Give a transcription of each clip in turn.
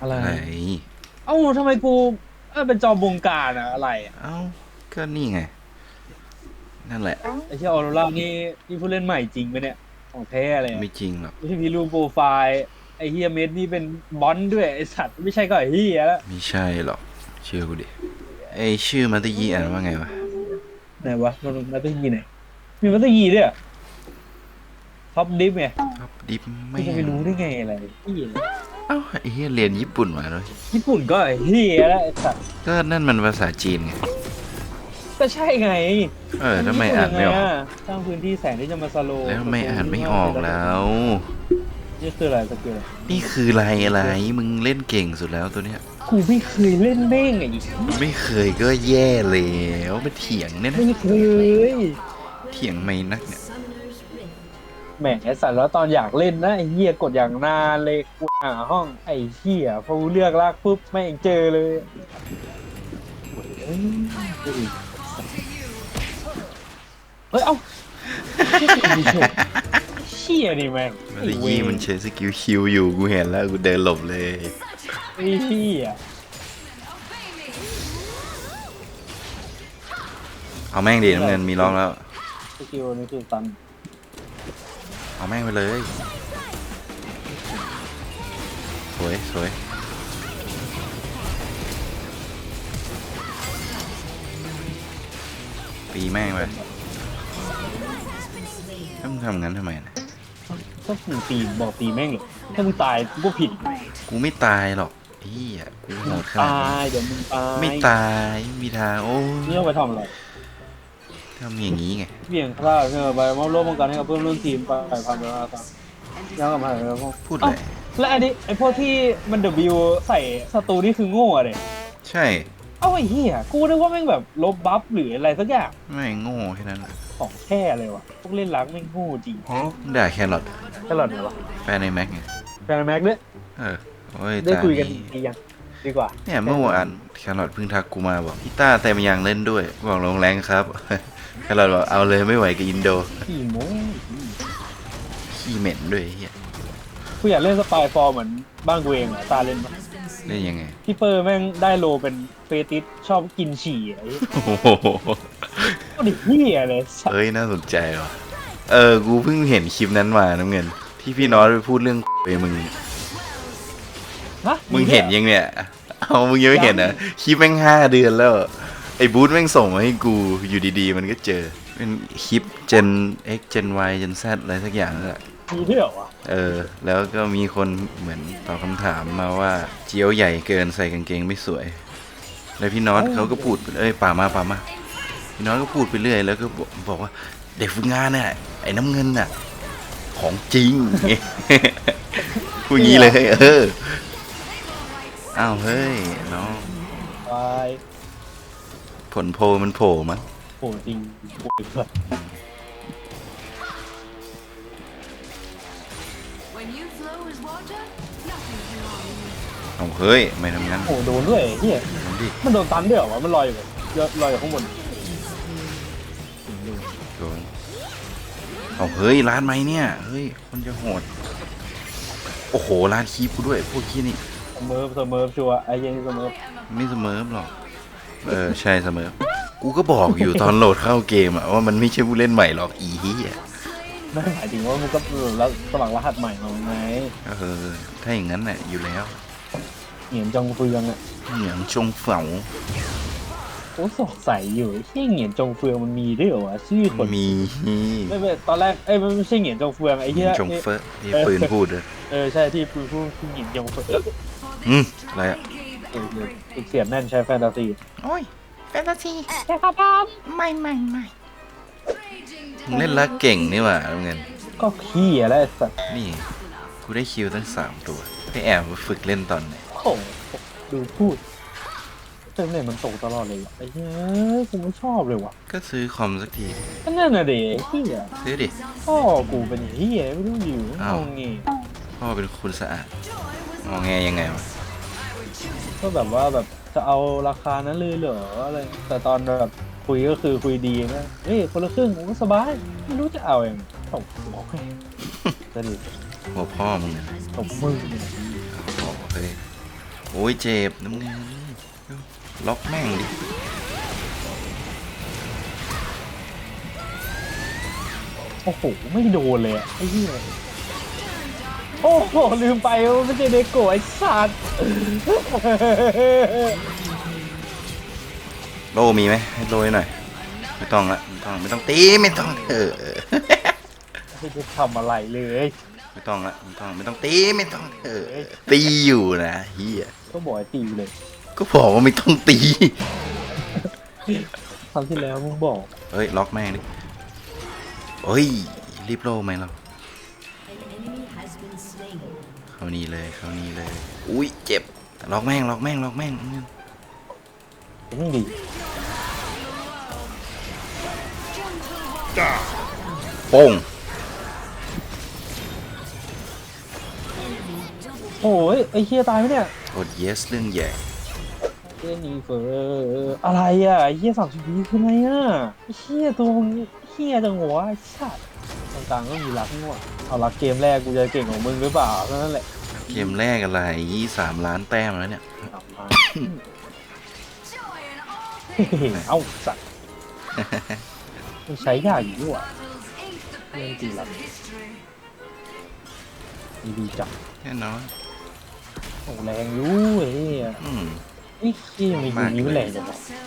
อะไรไหน เอ้าทำไมกูเออเป็นจอมบงการอะอะไรอะเอ้าก็นี่ไง นั่นแหละ ไอ้ที่ออโรรานี่นี่ผู้เล่นใหม่จริงไหมเนี่ยของแท้เลยอะไม่จริงหรอก ไม่ใช่มีรูปโปรไฟล์ไอ้เฮียเมดนี่เป็นบอลด้วยไอ้สัตว์ไม่ใช่ก็ไอ้เฮียแล้วไม่ใช่หรอก เชื่อกูดิ ไอชื่อมัตยีอ่านว่าไงวะ ไหนวะมันมัตเตอร์ยีไหนมีมัตเตอร์ยีด้วยท็อปดิฟไงครับดิฟไม่ไม่จะไปรู้ได้ไงอะไรเหี้ยเอ้าไอเฮียเรียนญี่ปุ่นมาเลยญี่ปุ่นก็ไอ้เฮียแล้วไอ้สัตว์ก็นั่นมันภาษาจีนไง ก็ใช่ไงเออทำไมอ่านไม่ออกญี่ปุ่ยังงะสร้างพื้นที่แสงที่จะมาสโลว์แล้วทำไมอ่านไม่ออกแล้ว นี่คืออะไรสกิลอะไรนี่คืออะไรอะไร มึงเล่นเก่งสุดแล้วตัวเนี้ย กูไม่เคยเล่นเบ้งไอ้ไม่เคยก็แย่แล้วมาเถียงเนี่ยนะไม่เคย เถียงไม่นักเนี่ย แหมไอ้สัตว์แล้วตอนอยากเล่นนะไอ้เหี้ยกดอย่างนานเลยกูหาห้องไอ้เหี้ยพอกูเลือกลากปุ๊บไม่งเจอเลยเฮ้ยเฮ้ยเอ้าเชี่ยดิแม่งมัตยีมันใช้สกิลคิวอยู่กูเห็นแล้วกูเดินหลบเลยไอ้เหี้ยเอาแม่งดีน้ำเงินมีร้องแล้วสกิลนี่คือตัน เอาแม่งไปเลย สวยสวยตีแม่งไปถ้ามึงทำงั้นทำไมนะถ้ามึงตีบอกตีแม่งเลยถ้ามึงตายกูก็ผิดกูไม่ตายหรอกเฮียกูโหดขนาดตานี้ยเดี๋ยวมึงตายไม่ตายไม่มีทางโอ้นี่เอาไปทำอะไร ทำอย่างนี้ไง เบี่ยงคลาดเธอไปมอบร่วมป้องกันให้กับเพื่อนร่วมทีมไปพันเวลาต่างยังกลับมาแล้วพวกพูดเลยแล้วอันนี้ไอ้พวกที่มันเดบิวใส่ศัตรูนี่คือโง่อะเด็ใช่ เอ้าไอ้เหี้ยกูนึกว่าแม่งแบบลบบัฟหรืออะไรสักอย่างไม่โง่แค่นั้นแหละของแท้เลยวะพวกเล่นรักแม่งโง่จริงมึงด่าแครอทตลอดเลยวะแฟนในแม็กไงแฟนแม็กด้วยเออโอ้ยได้ตาคุยกันดียังดีกว่า เนี่ยเมื่อวานแครอทเพิ่งทักกูมาบอกพี่ต้าแต่มยังเล่นด้วย บอกลงแรงครับ แครอทบอกเอาเลยไม่ไหวกับอินโดขี้โม้ขี้เหม็นด้วยไอ้เฮียกูอยากเล่นสปายฟอร์เหมือนบ้านกูเองอะตาเล่นปะเล่นยังไงพี่เปอร์แม่งได้โลเป็นเฟติสชอบกินฉี่อะไอ้โอ้โหก็ดิเหี้ยเลยสัสเอ้ยน่าสนใจว่ะเออกูเพิ่งเห็นคลิปนั้นมาน้ำเงิน ที่พี่น้อยไปพูดเรื่อง ไปมึง ฮะมึงเห็นยังเนี่ย เอามึงยังไม่เห็นนะคลิปแม่งห้าเดือนแล้วไอ้บูธแม่งส่งมาให้กูอยู่ดีๆ มันก็เจอ เป็นคลิป Gen X Gen Y Gen Z อะไรสักอย่างนั่นแหละ มีด้วยเหรอวะเออ แล้วก็มีคนเหมือนตอบคำถามมาว่าเจียวใหญ่เกินใส่กางเกงไม่สวย แล้วพี่น็อตเขาก็พูดเอ้ยป่ามาป่ามา พี่น็อตก็พูดไปเรื่อย แล้วก็บอกบอกว่า เด็กฝึกงานน่ะไอ้น้ำเงินน่ะ ของจริง พูดงี้เลยเออ อ้าวเฮ้ยน้องตาย ผลโพลมันโผล่มั้งโหจริงโหดแบบ When you flow as water, nothing can harm you. เอาเฮ้ย ไม่ทำงั้นโหโดนด้วยไอ้เฮียทำดิมันโดนตันด้วยเหรอวะมันลอยอยู่แบบลอยอยู่ข้างบนโดนเอาเฮ้ยร้านไหมเนี่ย เฮ้ย คนจะโหด โอ้โหร้านคีบกูด้วย พวกขี้นี่ เสมอเสมอชัวร์ไอ้เหี้ยังเสมอไม่เสมอหรอก เออใช่เสมอ กูก็บอกอยู่ตอนโหลดเข้าเกมอะว่ามันไม่ใช่ผู้เล่นใหม่หรอกอีเหี้ยไม่หมายถึงว่ามันก็แล้วสมัครรหัสใหม่มาไงเออถ้าอย่างนั้นน่ะอยู่แล้วเหงียนจงเฟืองอะเหนียงชงเฝาโอ้สงสัยอยู่ไอ้เหงียนจงเฟืองมันมีด้วยเหรอวะชื่อคนมีไม่ไม่ตอนแรกเอ้ยมันไม่ใช่เหงียนจงเฟืองไอ้เหี้ยชงเฟอะที่ปืนพูดเลยเออใช่ที่พูดพูดเหงียนจงเฟืองอืมอะไรอะเออเอออีกเสียงแน่นใช้แฟนตาซีโอ้ยแฟนตาซีใช่ครับครับไม่ไม่ไม่มึงเล่นลักเก่งนี่หว่าน้ำเงิน ก็ขี้อะไรสัตว์นี่ กูได้คิวตั้งสามตัวไปแอบมาฝึกเล่นตอนไหนโอ้โหดูพูดเต็มเลยมันตกตลอดเลยวะไอ้เหี้ยกูไม่ชอบเลยวะก็ซื้อคอมสักทีก็นั่นน่ะเด็กเหี้ยซื้อดิ พ่อกูเป็นอย่างเหี้ยไม่รู้อยู่งอ้าวงงี้พ่อเป็นคุณสะอาดมองแงยังไงวะ ก็แบบว่าแบบจะเอาราคานั้นเลยเหรออะไรแต่ตอนแบบคุยก็คือคุยดีนะเฮ้ยคนละครึ่งผมก็สบายไม่รู้จะเอาอย่างตบหัวแม่งจะดิหัวพ่อมึงอะตบมืออ๋อเฮ้ยโอ้ยเจ็บน้ำเงินล็อกแม่งดิโอ้โหไม่โดนเลยอะไอ้เหี้ย โอ้โห ลืมไปว่าไม่ใช่เดโกะไอ้สัตว์โลมีไหมให้โลให้หน่อย ไม่ต้องละไม่ต้องไม่ต้องตีไม่ต้องเออไม่ได้ทำอะไรเลยไม่ต้องละไม่ต้องไม่ต้องตีไม่ต้องเออตีอยู่นะเฮียก็บอกให้ตีเลย ก็บอกว่าไม่ต้องตีครั้งที่แล้วมึงบอกเฮ้ยล็อกแม่งดิเฮ้ยรีบโลไหมเรา เข้านี่เลยเข้านี่เลย อุ้ยเจ็บล็อกแม่งล็อกแม่งล็อกแม่งมึงดีโป้งโอ้ยไอ้เฮียตายไหมเนี่ยกด yes เรื่องใหญ่เจนี่เฟอร์อะไรอะไอ้เฮียสามสิบวิคือไงอะไอ้เฮียตัวมึงเฮียจังหัวะไอ้สัตว์ตรง กลางก็มีรักนี่หว่าเอารักเกมแรกกูจะเก่งของมึงหรือเปล่าเท่านั้นแหละเกมแรกอะไรยี่สามล้านแต้มแล้วเนี่ย กลับมา Joy and all เอ้าสัตว์มันใช้ยากอยู่ด้วย battles ain't the Yeah, pages do of history. ดีดีจังแน่นอนโอ้แรงอยู่ไอ้เฮียอืมไอ้เฮียมีอยู่นี้ไม่แรงจังวะ Ourselves.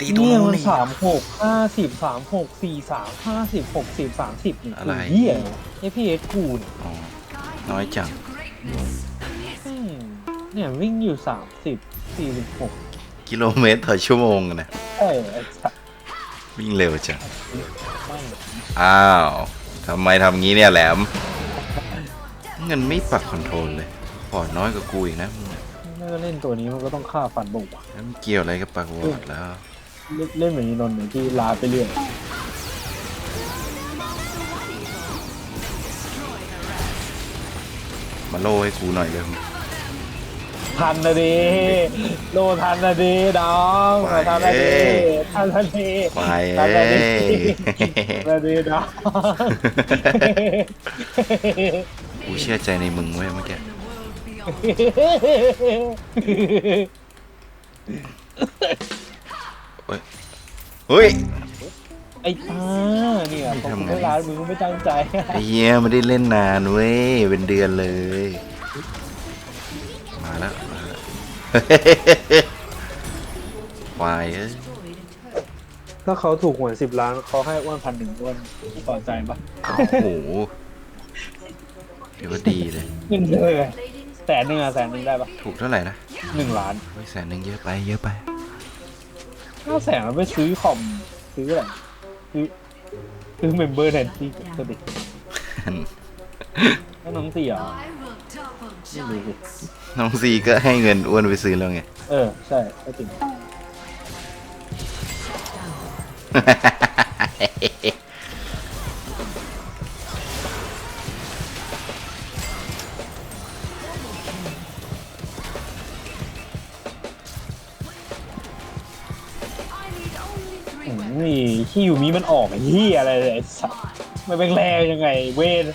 ตีตรงเนี่ยนู้นมันนี่สามหกห้าสิบสามหกสี่สามห้าสิบหกสิบสามสิบนี่อะไรคือเฮียไอพี่เอ็กกูนอ๋อน้อยจัง Greatness. อืมเนี่ยวิ่งอยู่สามสิบสี่สิบหกกิโลเมตรต่อชั่วโมงนะใช่ไอ้สัตว์วิ่งเร็วจังไม่งอ้าวทำไมทำงี้เนี่ยแหลม เงินไม่ปรับคอนโทรลเลยพอร์ตน้อยกว่ากูอีกนะมึงอะเมื่อเล่นตัวนี้มันก็ต้องฆ่าฟันบุกอะแล้วมันเกี่ยวอะไรกับปากวอร์ดแล้ว เล่นเล่นเหมือนนีนนท์เหมือนที่ลาไปเรื่อยมาโล่ให้กูหน่อยเลยทันนะดีโลทันนะดีน้องขอทันนะดีทันนะดีไปทันนะเอ้ดียทันนะดีน้องกูเชื่อใจในมึงเว้ยเมื่อกี้ เฮ้ย ไอ้ตาเนี่ยไม่ผมทำไงไม่ร้านมึงไม่ตั้งใจ ไอ้เหี้ยไม่ได้เล่นนานเว้ย เป็นเดือนเลย มาแล้วมาแล้วควายเอ้ยถ้าเขาถูกหวยสิบล้านเขาให้อ้วนพันหนึ่งอ้วนต่อใจปะโอ้โหเดี๋ยวว่าดีเลย เงินเลยแสนหนึ่งอะแสนหนึ่งได้ปะถูกเท่าไหร่นะหนึ่งล้านโอ้ยแสนหนึ่งเยอะไปเยอะไป ห้าแสนมันไปซื้อคอมซื้ออะไรซื้อซื้อเมมเบอร์แทนที่ตัวเด็กแล้วน้องสี่เหรอ I will topple ไม่รู้สิ giants. น้องซีก็ให้เงินอ้วนไปซื้อแล้วไง เออ ใช่ก็จริง นี่ที่อยู่นี้มันออกไอ้เหี้ยอะไรเลยไอ้สัสมันเป็นแรงยังไง เวน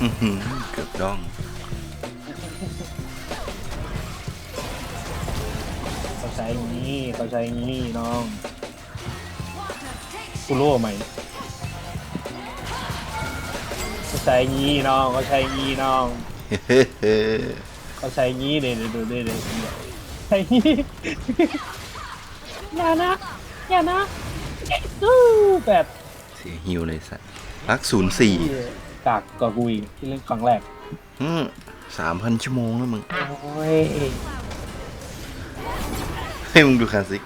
อื้อหือเกือบดองเขาใช้อย่างนี้เขาใช้อย่างนี้น้อง Water takes กูรู้ไหมเขาใช้อย่างนี้น้องเขาใช้อย่างนี้น้องเฮ้เขาใช้อย่างนี้เดี๋ยวดูดูดูใช้อย่างนี้ อย่านะ อย่านะอู้แปดเสียฮิวเลยสัตว์รักศูนย์สี่กากกว่ากูอีกที่เล่นครั้งแรกสามพันชั่วโมงแล้วมึงโอ้ยให้มึงดูคลาสสิก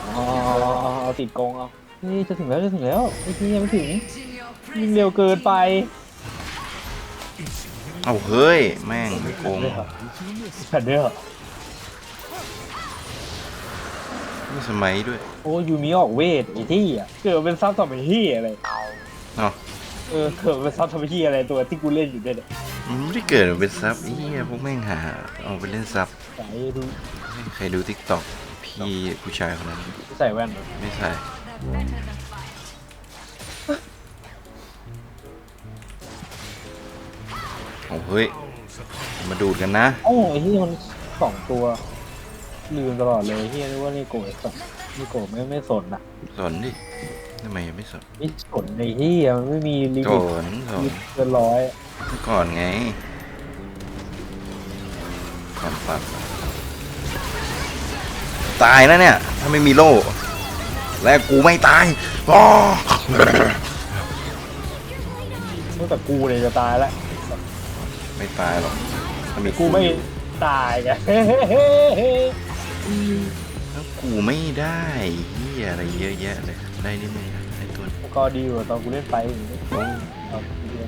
อ๋อเอาติดกรงเอานี่จะถึงแล้วจะถึงแล้วไอ้ที่ยังไม่ถึง in your ยิงเร็วเกินไป เอาเฮ้ย แม่งไม่โกงแผ่นเด้อ มีสมัยด้วยโอ้ยูมิออกเวทไอ้ที่อะเกิดเป็นซับต่อไปที่อะไรเอ้าเออเกิดเป็นซับต่อไปที่อะไรตัวที่กูเล่นอยู่ด้วยเนี่ยมันไม่ได้เกิดมาเป็นซับไอ้เหี้ยพวกแม่งหาเอาไปเล่นซับใส่ดูใครดูทิกตอกพี่ผู้ชายคนนั้นใส่แว่นเหรอไม่ใช่ that better than fight. โอ้เฮ้ยมาดูดกันนะโอ้ไอ้เฮียมันสองตัว ลืมตลอดเลยไอ้เฮียนึกว่านี่โกะไอ้สัสนี่โกะไม่ไม่สนนะสนดิทำไมไม่สนไม่สนในเฮียมันไม่มีลิสมิตนสนเกินร้อยก่อนไงก่อนปัดตายแล้วเนี่ย ถ้าไม่มีโล่ และกูไม่ตายอ๋อตั้งแต่กูเนี่ยจะตายแล้วไม่ตายหรอกถ้ามีกูไม่ตายไง แล้วกูไม่ได้เฮียอะไรเยอะแยะเลยได้นิดนึงนะได้ตัวก็ดีกว่าตอนกูเล่นไฟอย่างนี้โอ้เอาเหี้ย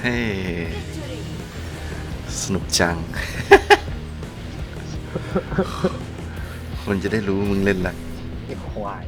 เฮ้สนุกจัง คนจะได้รู้มึงเล่นอะไรไอ้ควาย